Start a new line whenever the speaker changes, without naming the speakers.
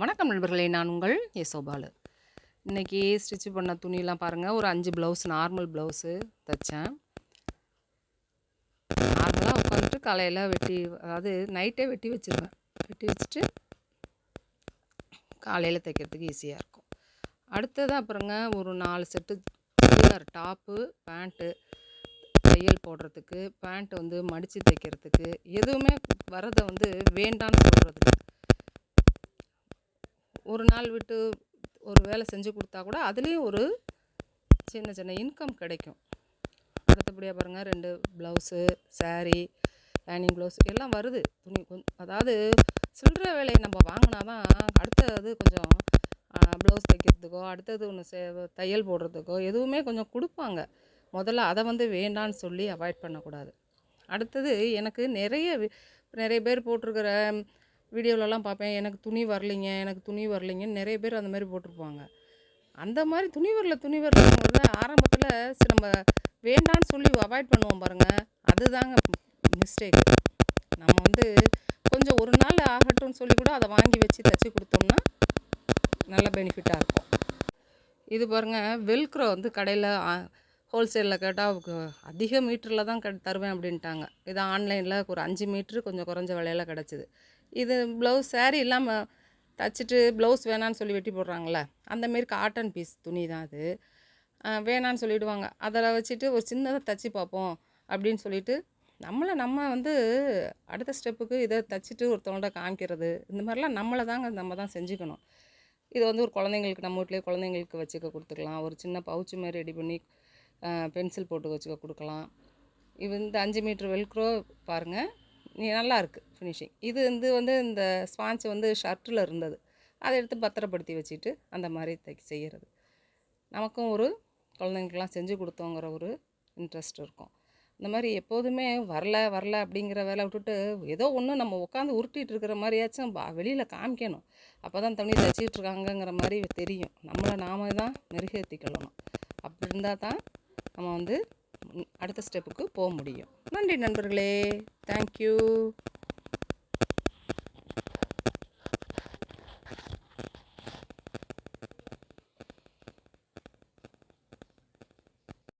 வணக்கம் நண்பர்களே நான் உங்கள் யசோபாலு. இன்றைக்கி ஸ்டிச் பண்ண துணியெலாம் பாருங்கள் ஒரு அஞ்சு ப்ளவுஸ் நார்மல் ப்ளவுஸு தைச்சேன். நார்மலாக உட்காந்துட்டு காலையில் வெட்டி அதாவது நைட்டே வெட்டி வச்சுருவேன். வெட்டி வச்சுட்டு காலையில் தைக்கிறதுக்கு ஈஸியாக இருக்கும். அடுத்தது அப்புறங்க ஒரு நாலு செட்டு சுடிதார் டாப்பு பேண்ட்டு தையல் போடுறதுக்கு பேண்ட் வந்து மடித்து தைக்கிறதுக்கு எதுவுமே வரதை வந்து வேண்டான்னு சொல்கிறதுக்கு ஒரு நாள் விட்டு ஒரு வேலை செஞ்சு கொடுத்தா கூட அதுலேயும் ஒரு சின்ன சின்ன இன்கம் கிடைக்கும். அடுத்தபடியாக பாருங்கள் ரெண்டு ப்ளவுஸு சாரீ லைனிங் ப்ளவுஸ் எல்லாம் வருது. துணி கொஞ்சம் அதாவது சில்லற வேலையை நம்ம வாங்கினா தான் அடுத்தது கொஞ்சம் ப்ளவுஸ் தைக்கிறதுக்கோ அடுத்தது ஒன்று சே தையல் போடுறதுக்கோ எதுவுமே கொஞ்சம் கொடுப்பாங்க. முதல்ல அதை வந்து வேண்டான்னு சொல்லி அவாய்ட் பண்ணக்கூடாது. அடுத்தது எனக்கு நிறைய நிறைய பேர் போட்டிருக்கிற வீடியோவிலலாம் பார்ப்பேன் எனக்கு துணி வரலைங்க எனக்கு துணி வரலைங்கன்னு நிறைய பேர் அந்த மாதிரி போட்டிருப்பாங்க. அந்த மாதிரி துணி வரல துணி வரலங்கிறத ஆரம்பத்தில் சரி நம்ம வேண்டான்னு சொல்லி அவாய்ட் பண்ணுவோம் பாருங்கள் அதுதாங்க மிஸ்டேக் நம்ம வந்து கொஞ்சம் ஒரு நாள் ஆகட்டும்னு சொல்லி கூட அதை வாங்கி வச்சு தைச்சி கொடுத்தோம்னா நல்ல பெனிஃபிட்டாக இருக்கும். இது பாருங்கள் வெல்க்ரோ வந்து கடையில் ஹோல்சேலில் கேட்டால் அதிக மீட்டரில் தான் க தருவேன் அப்படின்ட்டாங்க. இது ஆன்லைனில் ஒரு அஞ்சு மீட்ரு கொஞ்சம் குறைஞ்ச விலையில கிடச்சிது. இது ப்ளவுஸ் சேரீ இல்லாமல் தச்சுட்டு ப்ளவுஸ் வேணான்னு சொல்லி வெட்டி போடுறாங்கள்ல அந்தமாரி காட்டன் பீஸ் துணி தான் அது. வேணான்னு சொல்லிவிடுவாங்க அதில் வச்சுட்டு ஒரு சின்னதாக தச்சு பார்ப்போம் அப்படின்னு சொல்லிட்டு நம்மளை நம்ம வந்து அடுத்த ஸ்டெப்புக்கு இதை தச்சுட்டு ஒருத்தவங்கள்ட்ட காமிக்கிறது இந்த மாதிரிலாம் நம்மளை தாங்க நம்ம தான் செஞ்சுக்கணும். இது வந்து ஒரு குழந்தைங்களுக்கு நம்ம வீட்லேயே குழந்தைங்களுக்கு வச்சுக்க கொடுத்துக்கலாம். ஒரு சின்ன பவுச்சு மாதிரி ரெடி பண்ணி பென்சில் போட்டு வச்சுக்க கொடுக்கலாம். இது இந்த அஞ்சு மீட்ரு வெல்க்ரோ பாருங்கள் நீ நல்லா இருக்குது ஃபினிஷிங் இது வந்து வந்து இந்த ஸ்பான்ஸ் வந்து ஷர்ட்டில் இருந்தது. அதை எடுத்து பத்திரப்படுத்தி வச்சுட்டு அந்த மாதிரி தைக்க செய்கிறது நமக்கும் ஒரு குழந்தைங்களுக்கெல்லாம் செஞ்சு கொடுத்தோங்கிற ஒரு இன்ட்ரெஸ்ட் இருக்கும். இந்த மாதிரி எப்போதுமே வரல வரல அப்படிங்கிற வேலை விட்டுட்டு ஏதோ ஒன்று நம்ம உட்காந்து உருட்டிகிட்டு இருக்கிற மாதிரியாச்சும் வெளியில் காமிக்கணும். அப்போ தான் தண்ணி தச்சிக்கிட்டு இருக்காங்கங்கிற மாதிரி தெரியும். நம்மளை நாம தான் மெருகேற்றிக்கொள்ளணும் அப்படி இருந்தால் தான் நம்ம வந்து அடுத்த ஸ்டெப்புக்கு போக முடியும். நன்றி நண்பர்களே. Thank you.